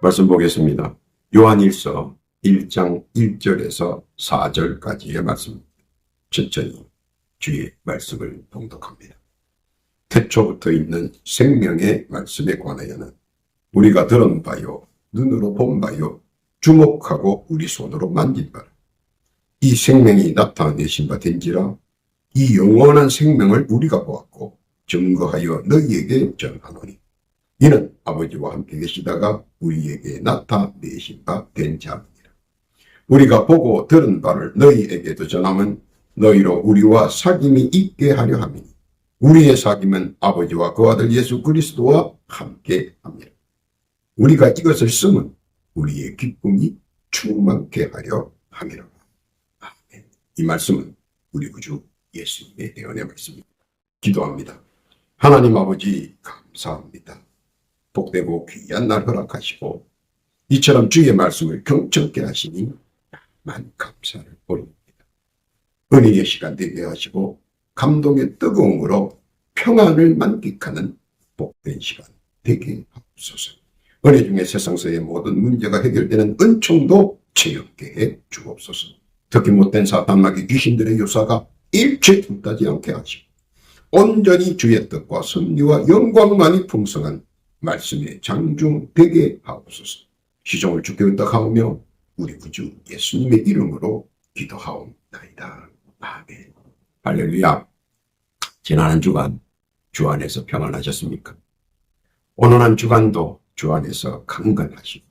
말씀 보겠습니다. 요한일서 1장 1절에서 4절까지의 말씀. 천천히 주의 말씀을 봉독합니다. 태초부터 있는 생명의 말씀에 관하여는 우리가 들은 바요, 눈으로 본 바요, 주목하고 우리 손으로 만진 바라. 이 생명이 나타내신 바 된지라 이 영원한 생명을 우리가 보았고 증거하여 너희에게 전하노니 이는 아버지와 함께 계시다가 우리에게 나타내신 바 된 자입니다. 우리가 보고 들은 바를 너희에게도 전하면 너희로 우리와 사귐이 있게 하려 함이니 우리의 사귐은 아버지와 그 아들 예수 그리스도와 함께 합니다. 우리가 이것을 쓰면 우리의 기쁨이 충만케 하려 함이라. 아멘. 이 말씀은 우리 구주 예수님의 대언의 말씀입니다. 기도합니다. 하나님 아버지 감사합니다. 복되고 귀한 날 허락하시고 이처럼 주의 말씀을 경청케 하시니 만 감사를 올립니다. 은혜의 시간 되게 하시고 감동의 뜨거움으로 평안을 만끽하는 복된 시간 되게 하옵소서. 은혜 중에 세상서의 모든 문제가 해결되는 은총도 체험케 해 주옵소서. 특히 못된 사탄마귀 귀신들의 요사가 일체 틈타지 않게 하시고 온전히 주의 뜻과 섭리와 영광만이 풍성한 말씀의 장중 되게 하옵소서. 시종을 주께 의탁하오며 우리 구주 예수님의 이름으로 기도하옵나이다. 아멘. 할렐루야. 지난 한 주간 주 안에서 평안하셨습니까? 오늘 한 주간도 주 안에서 강건하시고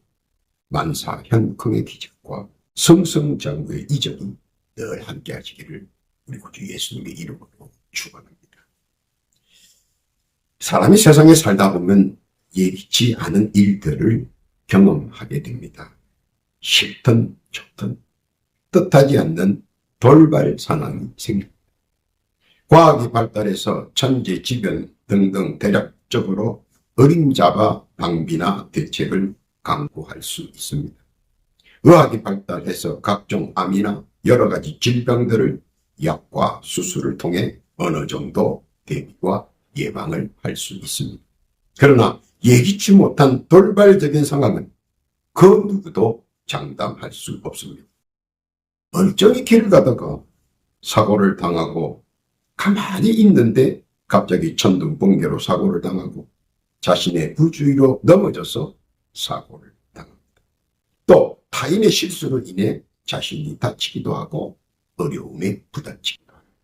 만사 현콩의 기적과 성성장구의 이적이 늘 함께 하시기를 우리 구주 예수님의 이름으로 축원합니다. 사람이 세상에 살다 보면 예기치 않은 일들을 경험하게 됩니다. 싫든 좋든 뜻하지 않는 돌발 상황이 생깁니다. 과학이 발달해서 천재지변 등등 대략적으로 어림잡아 방비나 대책을 강구할 수 있습니다. 의학이 발달해서 각종 암이나 여러 가지 질병들을 약과 수술을 통해 어느 정도 대비와 예방을 할 수 있습니다. 그러나 예기치 못한 돌발적인 상황은 그 누구도 장담할 수 없습니다. 멀쩡히 길을 가다가 사고를 당하고 가만히 있는데 갑자기 천둥번개로 사고를 당하고 자신의 부주의로 넘어져서 사고를 당합니다. 또 타인의 실수로 인해 자신이 다치기도 하고 어려움에 부닥치기도 합니다.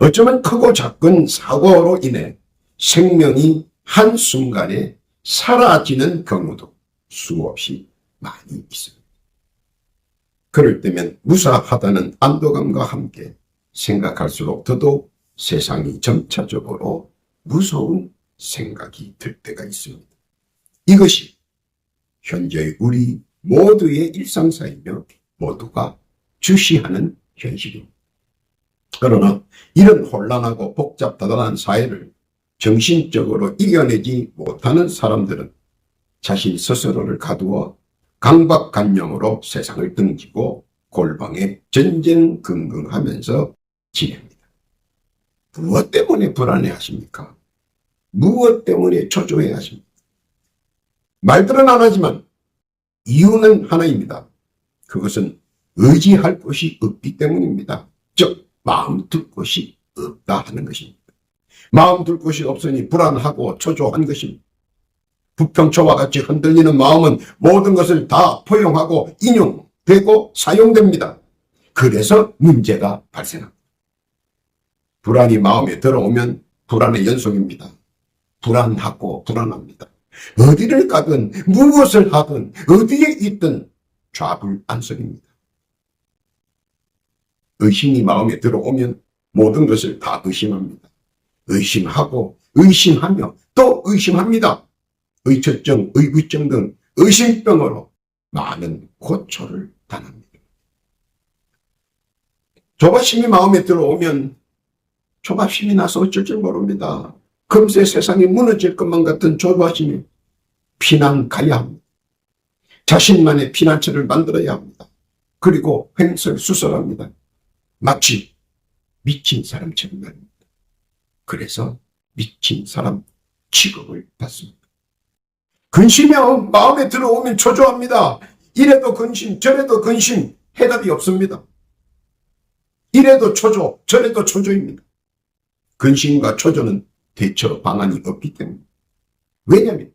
어쩌면 크고 작은 사고로 인해 생명이 한순간에 사라지는 경우도 수없이 많이 있습니다. 그럴 때면 무사하다는 안도감과 함께 생각할수록 더더욱 세상이 점차적으로 무서운 생각이 들 때가 있습니다. 이것이 현재 우리 모두의 일상사이며 모두가 주시하는 현실입니다. 그러나 이런 혼란하고 복잡다단한 사회를 정신적으로 이겨내지 못하는 사람들은 자신 스스로를 가두어 강박관념으로 세상을 등지고 골방에 전전긍긍하면서 지냅니다. 무엇 때문에 불안해 하십니까? 무엇 때문에 초조해 하십니까? 말들은 안 하지만 이유는 하나입니다. 그것은 의지할 곳이 없기 때문입니다. 즉, 마음 둘 곳이 없다 하는 것입니다. 마음 둘 곳이 없으니 불안하고 초조한 것입니다. 부평초와 같이 흔들리는 마음은 모든 것을 다 포용하고 인용되고 사용됩니다. 그래서 문제가 발생합니다. 불안이 마음에 들어오면 불안의 연속입니다. 불안하고 불안합니다. 어디를 가든 무엇을 하든 어디에 있든 좌불안석입니다. 의심이 마음에 들어오면 모든 것을 다 의심합니다. 의심하고 의심하며 또 의심합니다. 의처증, 의구증 등 의심병으로 많은 고초를 당합니다. 조바심이 마음에 들어오면 조바심이 나서 어쩔 줄 모릅니다. 금세 세상이 무너질 것만 같은 조바심이 피난 가야 합니다. 자신만의 피난처를 만들어야 합니다. 그리고 횡설수설합니다. 마치 미친 사람처럼 말입니다. 그래서 미친 사람 취급을 받습니다. 근심이 마음에 들어오면 초조합니다. 이래도 근심, 저래도 근심, 해답이 없습니다. 이래도 초조, 저래도 초조입니다. 근심과 초조는 대처 방안이 없기 때문에. 왜냐하면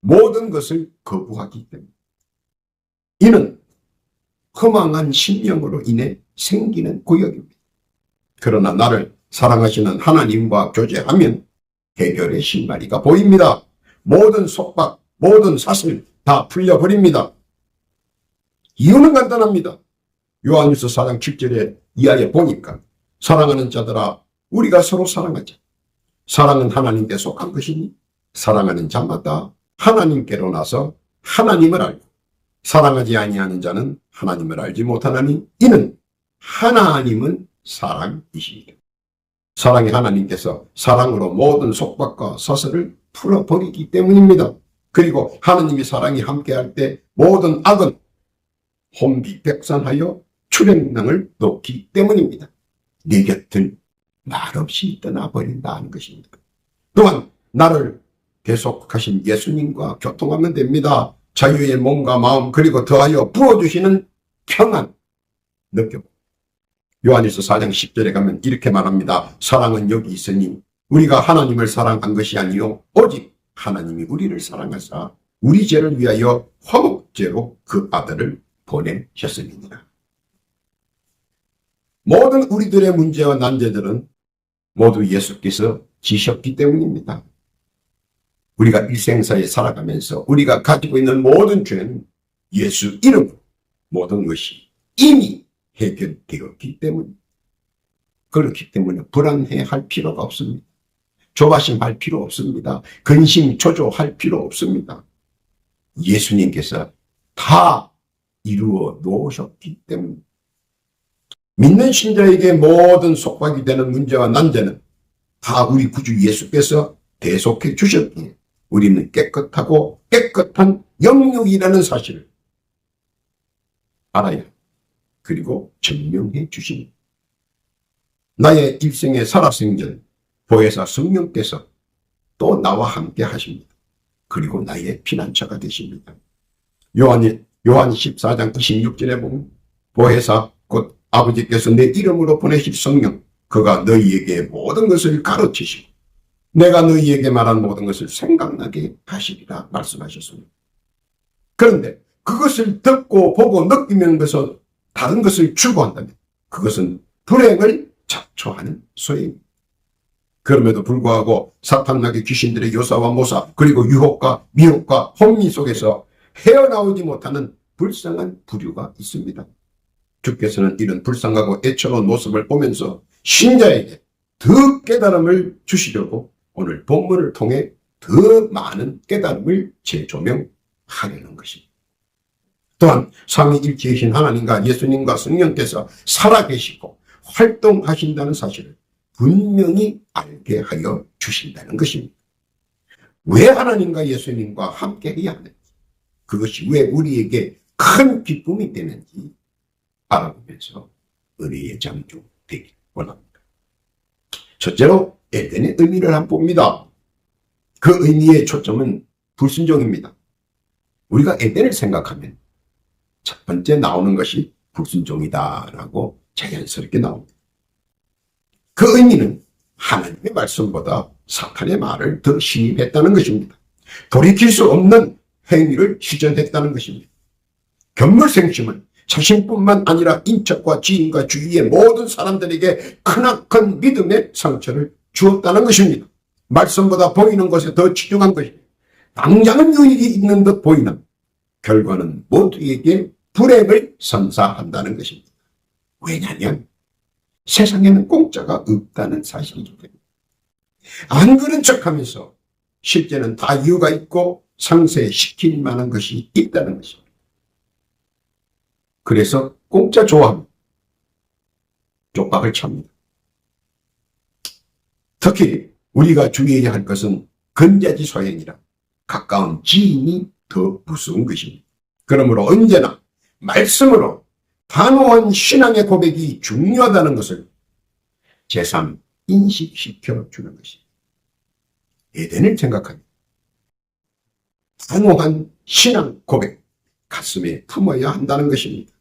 모든 것을 거부하기 때문에. 이는 허망한 심령으로 인해 생기는 고역입니다. 그러나 나를 사랑하시는 하나님과 교제하면 해결의 실마리가 보입니다. 모든 속박, 모든 사슬 다 풀려버립니다. 이유는 간단합니다. 요한일서 4장 7절에 이하에 보니까 사랑하는 자들아 우리가 서로 사랑하자. 사랑은 하나님께 속한 것이니 사랑하는 자마다 하나님께로 나서 하나님을 알고 사랑하지 아니하는 자는 하나님을 알지 못하나니 이는 하나님은 사랑이십니다. 사랑의 하나님께서 사랑으로 모든 속박과 사슬을 풀어버리기 때문입니다. 그리고 하나님이 사랑이 함께할 때 모든 악은 혼비백산하여 출행량을 놓기 때문입니다. 네 곁을 말없이 떠나버린다는 것입니다. 또한 나를 계속하신 예수님과 교통하면 됩니다. 자유의 몸과 마음 그리고 더하여 부어주시는 평안 느껴보. 요한일서 4장 10절에 가면 이렇게 말합니다. 사랑은 여기 있으니 우리가 하나님을 사랑한 것이 아니요 오직 하나님이 우리를 사랑하사 우리 죄를 위하여 화목제로 그 아들을 보내셨습니다. 모든 우리들의 문제와 난제들은 모두 예수께서 지셨기 때문입니다. 우리가 일생사에 살아가면서 우리가 가지고 있는 모든 죄는 예수 이름으로 모든 것이 이미 해결되었기 때문입니다. 그렇기 때문에 불안해할 필요가 없습니다. 조바심할 필요 없습니다. 근심, 초조할 필요 없습니다. 예수님께서 다 이루어 놓으셨기 때문에 믿는 신자에게 모든 속박이 되는 문제와 난제는 다 우리 구주 예수께서 대속해 주셨기에 우리는 깨끗하고 깨끗한 영육이라는 사실을 알아야 그리고 증명해 주십니다. 나의 일생의 살아생전 보혜사 성령께서 또 나와 함께 하십니다. 그리고 나의 피난처가 되십니다. 요한, 요한 14장 26절에 보면 보혜사 곧 아버지께서 내 이름으로 보내실 성령 그가 너희에게 모든 것을 가르치시고 내가 너희에게 말한 모든 것을 생각나게 하시리라 말씀하셨습니다. 그런데 그것을 듣고 보고 느끼면서 다른 것을 추구한다면 그것은 불행을 자초하는 소행입니다. 그럼에도 불구하고 사탄나게 귀신들의 요사와 모사 그리고 유혹과 미혹과 혼미 속에서 헤어나오지 못하는 불쌍한 부류가 있습니다. 주께서는 이런 불쌍하고 애처로운 모습을 보면서 신자에게 더 깨달음을 주시려고 오늘 본문을 통해 더 많은 깨달음을 재조명하려는 것입니다. 또한 삼위일체이신 하나님과 예수님과 성령께서 살아계시고 활동하신다는 사실을 분명히 알게 하여 주신다는 것입니다. 왜 하나님과 예수님과 함께 해야 하는지, 그것이 왜 우리에게 큰 기쁨이 되는지 알아보면서 은혜의 장주 되길 원합니다. 첫째로 에덴의 의미를 한번 봅니다. 그 의미의 초점은 불순종입니다. 우리가 에덴을 생각하면 첫 번째 나오는 것이 불순종이다라고 자연스럽게 나옵니다. 그 의미는 하나님의 말씀보다 사탄의 말을 더 신입했다는 것입니다. 돌이킬 수 없는 행위를 시전했다는 것입니다. 견물생심은 자신뿐만 아니라 인척과 지인과 주위의 모든 사람들에게 크나큰 믿음의 상처를 주었다는 것입니다. 말씀보다 보이는 것에 더 치중한 것입니다. 당장은 유익이 있는 듯 보이는 결과는 모두에게 불행을 선사한다는 것입니다. 왜냐하면 세상에는 공짜가 없다는 사실이기 때문에 안 그런 척하면서 실제는 다 이유가 있고 상쇄시킬 만한 것이 있다는 것입니다. 그래서 공짜 좋아합니다. 쪽박을 찹니다. 특히 우리가 주의해야 할 것은 근자지 소행이라 가까운 지인이 더 무서운 것입니다. 그러므로 언제나 말씀으로 단호한 신앙의 고백이 중요하다는 것을 제3 인식시켜 주는 것입니다. 에덴을 생각합니다. 단호한 신앙 고백 가슴에 품어야 한다는 것입니다.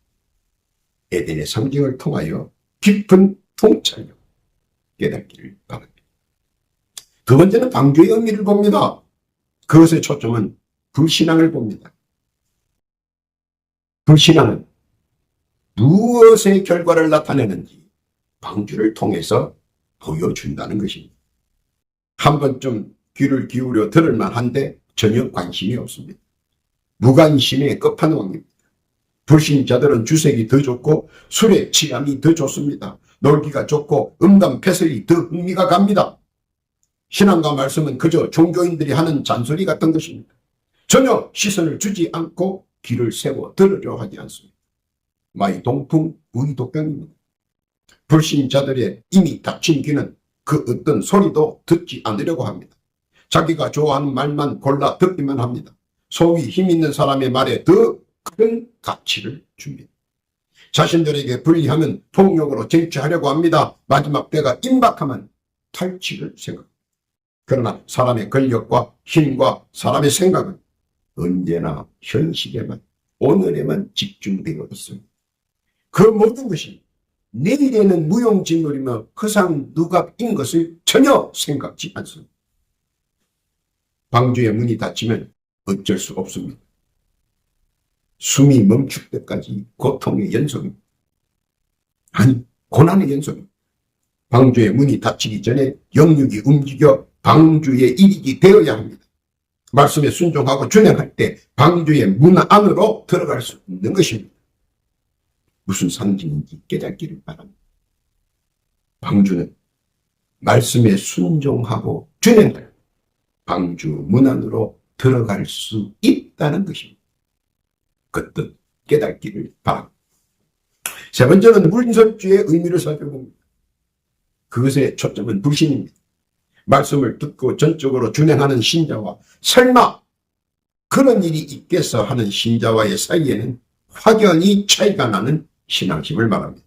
에덴의 상징을 통하여 깊은 통찰력 깨닫기를 바랍니다. 두 번째는 방주의 의미를 봅니다. 그것의 초점은 불신앙을 봅니다. 불신앙은 무엇의 결과를 나타내는지 방주를 통해서 보여준다는 것입니다. 한 번쯤 귀를 기울여 들을 만한데 전혀 관심이 없습니다. 무관심의 끝판왕입니다. 불신자들은 주색이 더 좋고 술에 취함이 더 좋습니다. 놀기가 좋고 음담 패설이 더 흥미가 갑니다. 신앙과 말씀은 그저 종교인들이 하는 잔소리 같은 것입니다. 전혀 시선을 주지 않고 귀를 세워 들으려 하지 않습니다. 마이 동풍 무의독병입니다. 불신자들의 이미 닫힌 귀는 그 어떤 소리도 듣지 않으려고 합니다. 자기가 좋아하는 말만 골라 듣기만 합니다. 소위 힘 있는 사람의 말에 더 큰 가치를 줍니다. 자신들에게 불리하면 폭력으로 쟁취하려고 합니다. 마지막 때가 임박하면 탈취를 생각합니다. 그러나 사람의 권력과 힘과 사람의 생각은 언제나 현실에만 오늘에만 집중되어 있습니다. 그 모든 것이 내일에는 무용진물이며 허상 누각인 것을 전혀 생각지 않습니다. 방주의 문이 닫히면 어쩔 수 없습니다. 숨이 멈출 때까지 고통의 연속입니다. 아니, 고난의 연속입니다. 방주의 문이 닫히기 전에 영육이 움직여 방주의 일익이 되어야 합니다. 말씀에 순종하고 준행할 때 방주의 문 안으로 들어갈 수 있는 것입니다. 무슨 상징인지 깨닫기를 바랍니다. 방주는 말씀에 순종하고 준행할 방주 문 안으로 들어갈 수 있다는 것입니다. 그 뜻 깨닫기를 바랍니다. 세 번째는 문설주의 의미를 살펴봅니다. 그것의 초점은 불신입니다. 말씀을 듣고 전적으로 준행하는 신자와 설마 그런 일이 있겠어 하는 신자와의 사이에는 확연히 차이가 나는 신앙심을 말합니다.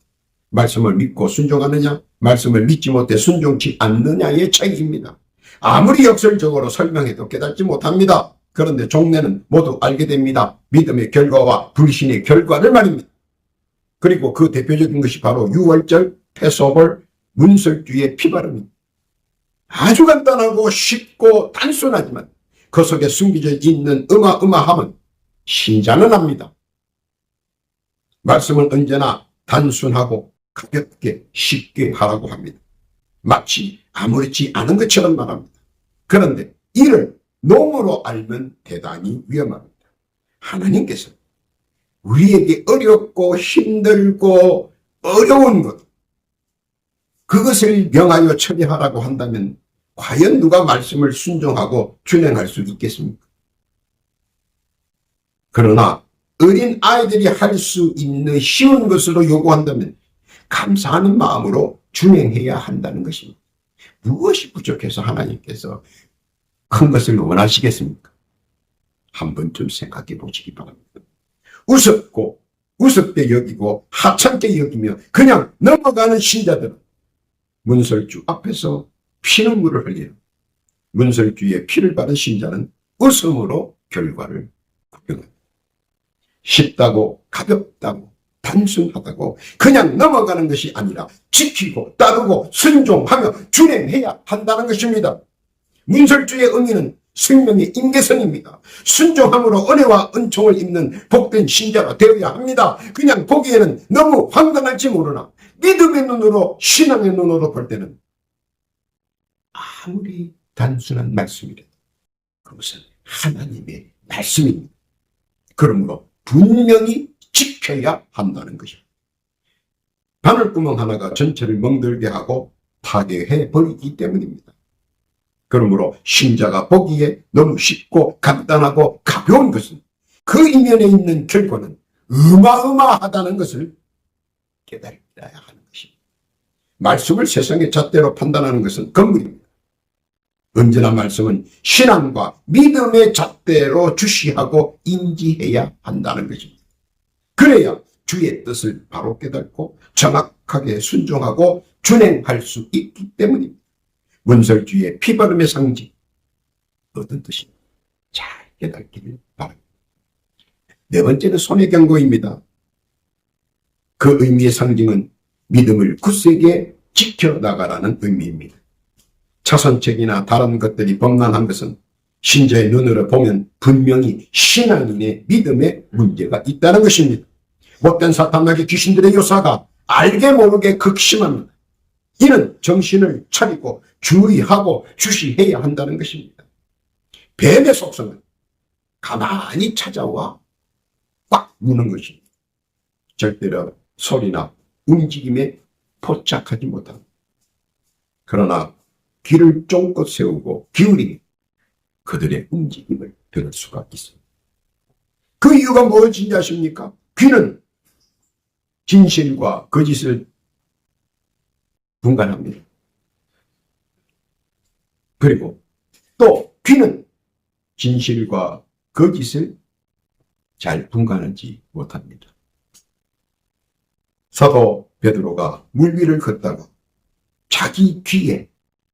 말씀을 믿고 순종하느냐, 말씀을 믿지 못해 순종치 않느냐의 차이입니다. 아무리 역설적으로 설명해도 깨닫지 못합니다. 그런데 종래는 모두 알게 됩니다. 믿음의 결과와 불신의 결과를 말입니다. 그리고 그 대표적인 것이 바로 유월절, 패소벌, 문설주의 피바름입니다. 아주 간단하고 쉽고 단순하지만 그 속에 숨겨져 있는 어마어마함은 신자는 압니다. 말씀은 언제나 단순하고 가볍게 쉽게 하라고 합니다. 마치 아무렇지 않은 것처럼 말합니다. 그런데 이를 농으로 알면 대단히 위험합니다. 하나님께서 우리에게 어렵고 힘들고 어려운 것, 그것을 명하여 처리하라고 한다면 과연 누가 말씀을 순종하고 준행할 수 있겠습니까? 그러나 어린 아이들이 할 수 있는 쉬운 것으로 요구한다면 감사하는 마음으로 준행해야 한다는 것입니다. 무엇이 부족해서 하나님께서 큰 것을 원하시겠습니까? 한 번쯤 생각해 보시기 바랍니다. 우습고 우습게 여기고 하찮게 여기며 그냥 넘어가는 신자들은 문설주 앞에서 피눈물을 흘려요. 문설주의 피를 받은 신자는 웃음으로 결과를 구경합니다. 쉽다고 가볍다고 단순하다고 그냥 넘어가는 것이 아니라 지키고 따르고 순종하며 준행해야 한다는 것입니다. 문설주의 의미는 생명의 인계선입니다. 순종함으로 은혜와 은총을 입는 복된 신자가 되어야 합니다. 그냥 보기에는 너무 황당할지 모르나 믿음의 눈으로 신앙의 눈으로 볼 때는 아무리 단순한 말씀이라도 그것은 하나님의 말씀입니다. 그러므로 분명히 지켜야 한다는 것입니다. 바늘구멍 하나가 전체를 멍들게 하고 파괴해 버리기 때문입니다. 그러므로 신자가 보기에 너무 쉽고 간단하고 가벼운 것은 그 이면에 있는 결과는 어마어마하다는 것을 깨달아야 하는 것입니다. 말씀을 세상의 잣대로 판단하는 것은 건물입니다. 언제나 말씀은 신앙과 믿음의 잣대로 주시하고 인지해야 한다는 것입니다. 그래야 주의 뜻을 바로 깨닫고 정확하게 순종하고 준행할 수 있기 때문입니다. 문설주의 피바름의 상징 어떤 뜻입니까? 잘 깨닫기를 바랍니다. 네 번째는 손의 경고입니다. 그 의미의 상징은 믿음을 굳세게 지켜나가라는 의미입니다. 차선책이나 다른 것들이 범람한 것은 신자의 눈으로 보면 분명히 신앙인의 믿음에 문제가 있다는 것입니다. 못된 사탄에게 귀신들의 요사가 알게 모르게 극심합니다. 이는 정신을 차리고 주의하고 주시해야 한다는 것입니다. 뱀의 속성은 가만히 찾아와 꽉 무는 것입니다. 절대로 소리나 움직임에 포착하지 못합니다. 그러나 귀를 쫑긋 세우고 기울이면 그들의 움직임을 들을 수가 있습니다. 그 이유가 무엇인지 아십니까? 귀는 진실과 거짓을 분간합니다. 그리고 또 귀는 진실과 거짓을 잘 분간하지 못합니다. 사도 베드로가 물 위를 걷다가 자기 귀에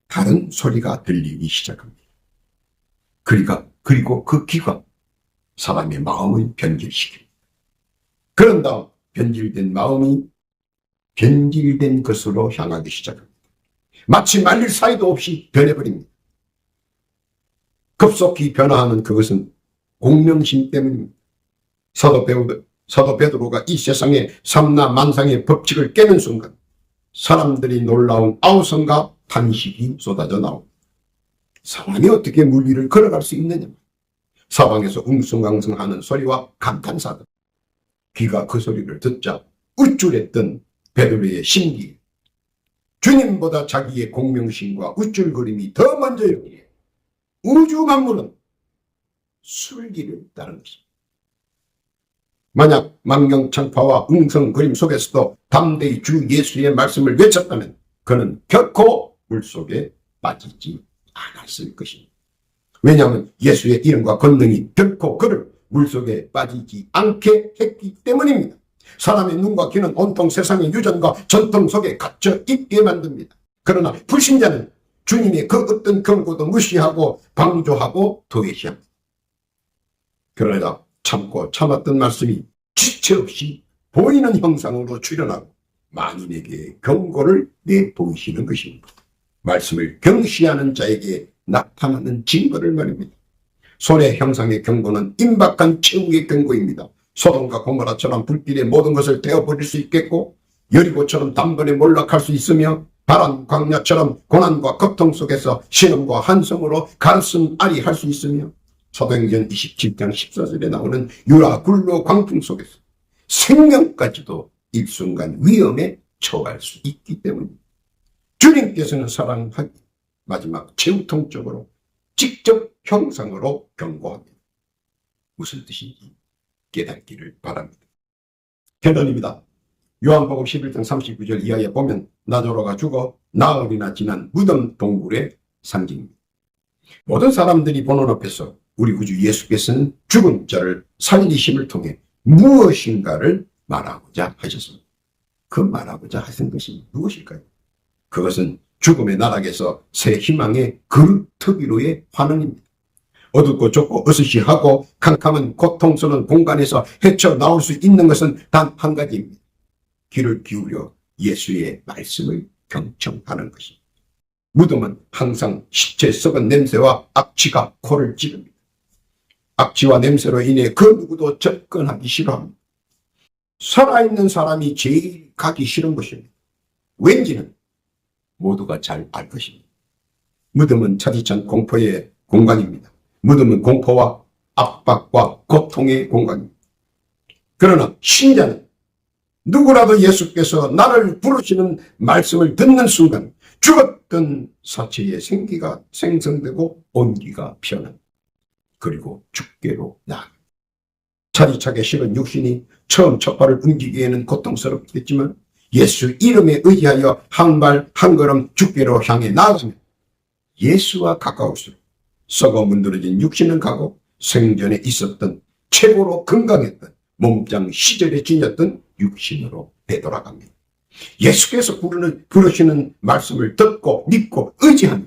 다른 소리가 들리기 시작합니다. 그리가 그리고 그 귀가 사람의 마음을 변질시킵니다. 그런 다음 변질된 마음이 변질된 것으로 향하기 시작합니다. 마치 말릴 사이도 없이 변해버립니다. 급속히 변화하는 그것은 공명심 때문입니다. 사도 베드, 사도 베드로가 이 세상의 삼나 만상의 법칙을 깨는 순간 사람들이 놀라운 아우성과 탄식이 쏟아져 나옵니다. 사람이 어떻게 물 위를 걸어갈 수 있느냐? 사방에서 웅성강성하는 소리와 감탄사들. 귀가 그 소리를 듣자 우쭐했던 베드로의 심기. 주님보다 자기의 공명심과 우쭐거림이 더 먼저 여기에 우주 만물은 술기를 따른 것입니다. 만약 망경창파와 웅성거림 속에서도 담대히 주 예수의 말씀을 외쳤다면 그는 결코 물속에 빠지지 않았을 것입니다. 왜냐하면 예수의 이름과 권능이 결코 그를 물속에 빠지지 않게 했기 때문입니다. 사람의 눈과 귀는 온통 세상의 유전과 전통 속에 갇혀 있게 만듭니다. 그러나 불신자는 주님의 그 어떤 경고도 무시하고 방조하고 도외시합니다. 그러나 참고 참았던 말씀이 지체 없이 보이는 형상으로 출현하고 만인에게 경고를 내보이시는 것입니다. 말씀을 경시하는 자에게 나타나는 증거를 말입니다. 손의 형상의 경고는 임박한 최후의 경고입니다. 소돔과 고모라처럼 불길에 모든 것을 태워버릴 수 있겠고 여리고처럼 단번에 몰락할 수 있으며 바람 광야처럼 고난과 고통 속에서 신음과 한성으로 가슴 아리 할 수 있으며 사도행전 27장 14절에 나오는 유라 굴로 광풍 속에서 생명까지도 일순간 위험에 처할 수 있기 때문입니다. 주님께서는 사랑하기 마지막 최후통적으로 직접 형상으로 경고합니다. 무슨 뜻인지 깨닫기를 바랍니다. 결론입니다. 요한복음 11장 39절 이하에 보면 나조로가 죽어 나흘이나 지난 무덤 동굴의 상징입니다. 모든 사람들이 보는 앞에서 우리 구주 예수께서는 죽은 자를 살리심을 통해 무엇인가를 말하고자 하셨습니다. 그 말하고자 하신 것이 무엇일까요? 그것은 죽음의 나락에서 새 희망의 그루터기로의 환원입니다. 어둡고 좁고 어스시하고 캄캄한 고통스러운 공간에서 헤쳐나올 수 있는 것은 단 한 가지입니다. 귀를 기울여 예수의 말씀을 경청하는 것입니다. 무덤은 항상 시체 썩은 냄새와 악취가 코를 찌릅니다. 악취와 냄새로 인해 그 누구도 접근하기 싫어합니다. 살아있는 사람이 제일 가기 싫은 것입니다. 왠지는 모두가 잘 알 것입니다. 무덤은 차디찬 공포의 공간입니다. 무덤은 공포와 압박과 고통의 공간입니다. 그러나 신자는 누구라도 예수께서 나를 부르시는 말씀을 듣는 순간 죽었던 사체의 생기가 생성되고 온기가 피어납니다. 그리고 죽게로 나아갑니다. 차디차게 식은 육신이 처음 첫 발을 옮기기에는 고통스럽겠지만 예수 이름에 의지하여 한 발 한 걸음 죽게로 향해 나아가면 예수와 가까울수록 썩어 문드러진 육신은 가고 생전에 있었던 최고로 건강했던 몸짱 시절에 지녔던 육신으로 되돌아갑니다. 예수께서 부르는, 부르시는 말씀을 듣고 믿고 의지하며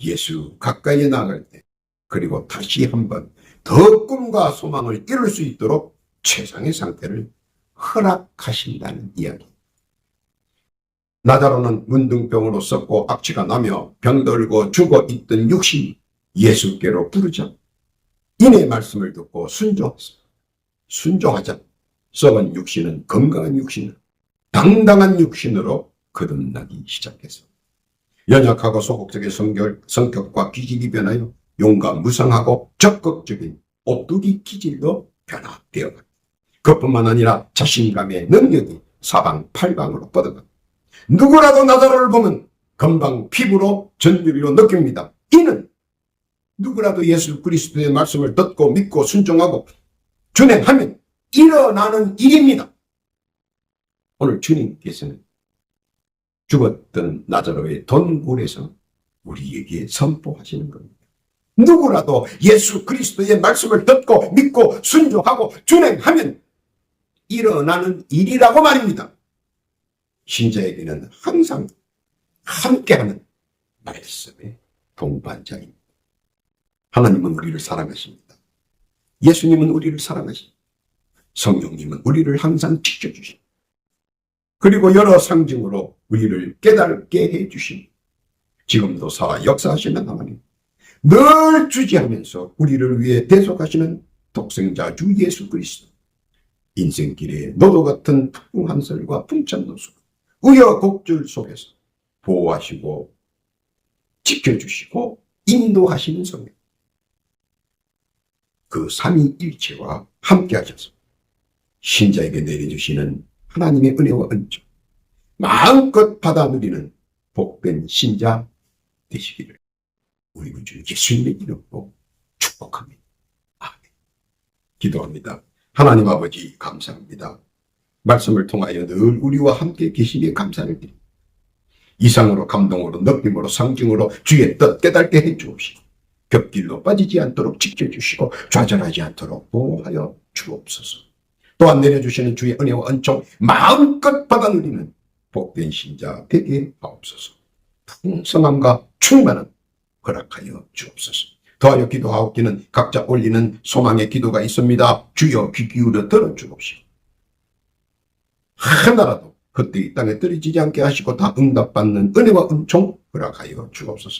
예수 가까이에 나갈 때 그리고 다시 한번 더 꿈과 소망을 이룰 수 있도록 최상의 상태를 허락하신다는 이야기. 나다로는 문둥병으로 썩고 악취가 나며 병들고 죽어 있던 육신이 예수께로 부르자 이내 말씀을 듣고 순종했습니다. 순종하자 썩은 육신은 건강한 육신으로 당당한 육신으로 거듭나기 시작했습니다. 연약하고 소극적인 성결, 성격과 기질이 변하여 용감, 무상하고 적극적인 오뚜기 기질로 변화되어 갑니다. 그뿐만 아니라 자신감의 능력이 사방팔방으로 뻗어갑니다. 누구라도 나다로를 보면 금방 피부로 전율이로 느낍니다. 이는 누구라도 예수 그리스도의 말씀을 듣고 믿고 순종하고 준행하면 일어나는 일입니다. 오늘 주님께서는 죽었던 나자로의 돈굴에서 우리에게 선포하시는 겁니다. 누구라도 예수 그리스도의 말씀을 듣고 믿고 순종하고 준행하면 일어나는 일이라고 말입니다. 신자에게는 항상 함께하는 말씀의 동반자입니다. 하나님은 우리를 사랑하십니다. 예수님은 우리를 사랑하십니다. 성령님은 우리를 항상 지켜주십니다. 그리고 여러 상징으로 우리를 깨닫게 해주십니다. 지금도 살아 역사하시는 하나님. 늘 주지하면서 우리를 위해 대속하시는 독생자 주 예수 그리스도. 인생길에 노도 같은 풍한 설과 풍찬 노수, 우여곡절 속에서 보호하시고 지켜주시고 인도하시는 성령. 그 삼위일체와 함께 하셔서 신자에게 내려주시는 하나님의 은혜와 은총, 마음껏 받아 누리는 복된 신자 되시기를 우리 구주 예수님의 이름으로 축복합니다. 아멘. 기도합니다. 하나님 아버지 감사합니다. 말씀을 통하여 늘 우리와 함께 계시기에 감사를 드립니다. 이상으로 감동으로 느낌으로 상징으로 주의 뜻 깨닫게 해 주옵시고 곁길로 빠지지 않도록 지켜주시고 좌절하지 않도록 보호하여 주옵소서. 또한 내려주시는 주의 은혜와 은총 마음껏 받아 누리는 복된 신자 되게 하옵소서. 풍성함과 충만함 허락하여 주옵소서. 더하여 기도하옵기는 각자 올리는 소망의 기도가 있습니다. 주여 귀 기울여 들어주옵시고 하나라도 그때 이 땅에 떨어지지 않게 하시고 다 응답받는 은혜와 은총 허락하여 주옵소서.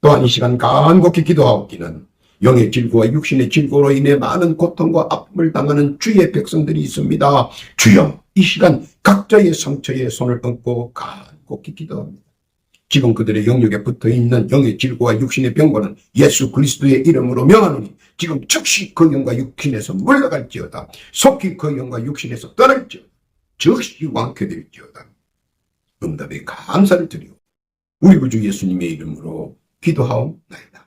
또한 이 시간 간곡히 기도하옵기는 영의 질고와 육신의 질고로 인해 많은 고통과 아픔을 당하는 주의 백성들이 있습니다. 주여 이 시간 각자의 상처에 손을 얹고 간곡히 기도합니다. 지금 그들의 영역에 붙어 있는 영의 질고와 육신의 병고는 예수 그리스도의 이름으로 명하노니 지금 즉시 그 영과 육신에서 물러갈지어다. 속히 그 영과 육신에서 떠날지어다. 즉시 완쾌될지어다. 응답에 감사를 드리오. 우리 구주 예수님의 이름으로 기도하옵나이다.